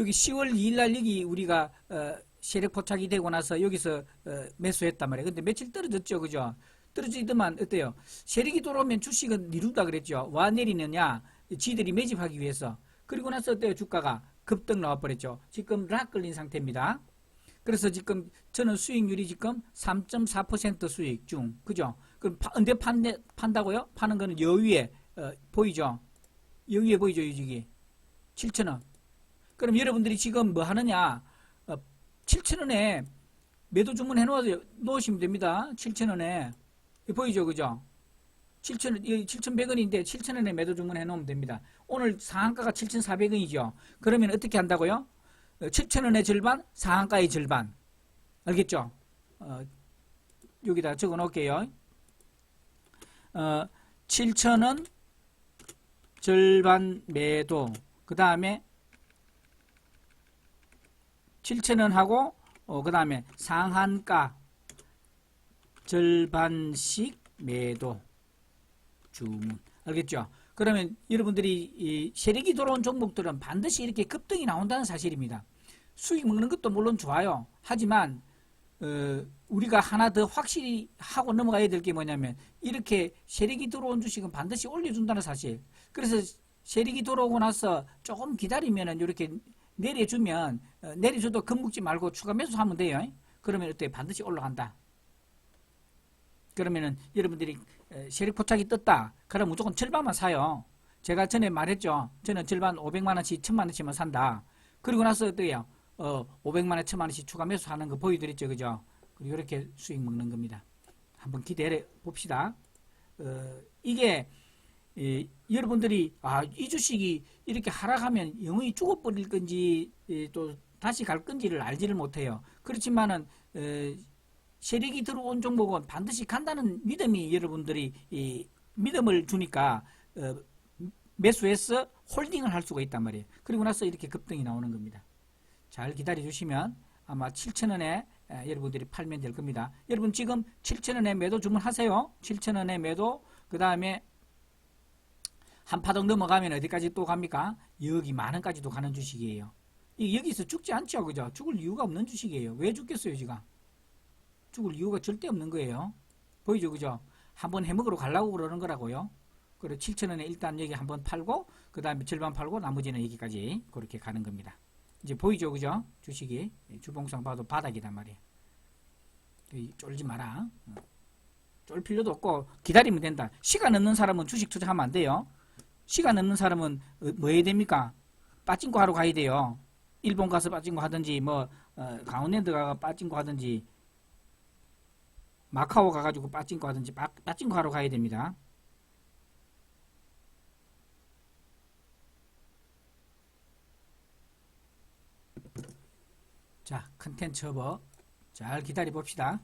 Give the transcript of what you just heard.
여기 10월 2일 날 여기 우리가 어, 세력 포착이 되고 나서 여기서 어, 매수했단 말이에요. 근데 며칠 떨어졌죠. 그죠? 떨어지더만 어때요? 세력이 돌아오면 주식은 미룬다 그랬죠. 와 내리느냐? 지들이 매집하기 위해서. 그리고 나서 어때요? 주가가 급등 나와버렸죠. 지금 락 걸린 상태입니다. 그래서 지금 저는 수익률이 지금 3.4% 수익 중. 그죠? 그럼 파, 언제 판, 판다고요? 파는 거는 여위에 어, 보이죠? 여기에 보이죠, 유직이. 7,000원. 그럼 여러분들이 지금 뭐 하느냐? 어, 7,000원에 매도 주문 해 놓으시면 됩니다. 7,000원에. 보이죠, 그죠? 7,000원, 7,100원인데 7,000원에 매도 주문해 놓으면 됩니다. 오늘 상한가가 7,400원이죠. 그러면 어떻게 한다고요? 7,000원의 절반, 상한가의 절반. 알겠죠? 어, 여기다 적어 놓을게요. 어, 7,000원 절반 매도. 그 다음에 7,000원 하고, 어, 그 다음에 상한가 절반씩 매도. 주문. 알겠죠? 그러면 여러분들이 이 세력이 돌아온 종목들은 반드시 이렇게 급등이 나온다는 사실입니다. 수익 먹는 것도 물론 좋아요. 하지만 어, 우리가 하나 더 확실히 하고 넘어가야 될 게 뭐냐면 이렇게 세력이 들어온 주식은 반드시 올려준다는 사실. 그래서 세력이 들어오고 나서 조금 기다리면은 이렇게 내려주면 어, 내려줘도 겁먹지 말고 추가 매수하면 돼요. 그러면 어때 반드시 올라간다. 그러면은 여러분들이 에, 세력 포착이 떴다. 그럼 무조건 절반만 사요. 제가 전에 말했죠. 저는 절반 500만 원씩 1000만 원씩만 산다. 그리고 나서 어때요? 어, 500만 원, 1000만 원씩 추가 매수하는 거 보여드렸죠. 그죠? 그리고 이렇게 수익 먹는 겁니다. 한번 기대해 봅시다. 어, 이게 예, 여러분들이 아, 이 주식이 이렇게 하락하면 영원히 죽어버릴 건지 예, 또 다시 갈 건지를 알지를 못해요. 그렇지만은 에, 세력이 들어온 종목은 반드시 간다는 믿음이 여러분들이 이 믿음을 주니까 어, 매수해서 홀딩을 할 수가 있단 말이에요. 그리고 나서 이렇게 급등이 나오는 겁니다. 잘 기다려 주시면 아마 7,000원에 여러분들이 팔면 될 겁니다. 여러분 지금 7,000원에 매도 주문하세요. 7,000원에 매도 그 다음에 한 파동 넘어가면 어디까지 또 갑니까? 여기 만 원까지도 가는 주식이에요. 이 여기서 죽지 않죠, 그죠? 죽을 이유가 없는 주식이에요. 왜 죽겠어요, 지금? 죽을 이유가 절대 없는 거예요. 보이죠, 그죠? 한번 해먹으러 가려고 그러는 거라고요. 그리고 7천원에 일단 여기 한번 팔고, 그 다음에 절반 팔고, 나머지는 여기까지 그렇게 가는 겁니다. 이제 보이죠, 그죠? 주식이. 주봉상 봐도 바닥이단 말이에요. 이 쫄지 마라. 어. 쫄 필요도 없고, 기다리면 된다. 시간 없는 사람은 주식 투자하면 안 돼요. 시간 없는 사람은 어, 뭐 해야 됩니까? 빠진거 하러 가야 돼요. 일본 가서 빠진거 하든지, 뭐, 어, 강원랜드 가서 빠진거 하든지, 마카오 가가지고 빠진거 하든지 빠, 빠진거 하러 가야 됩니다. 자, 컨텐츠 허버 잘 기다려 봅시다.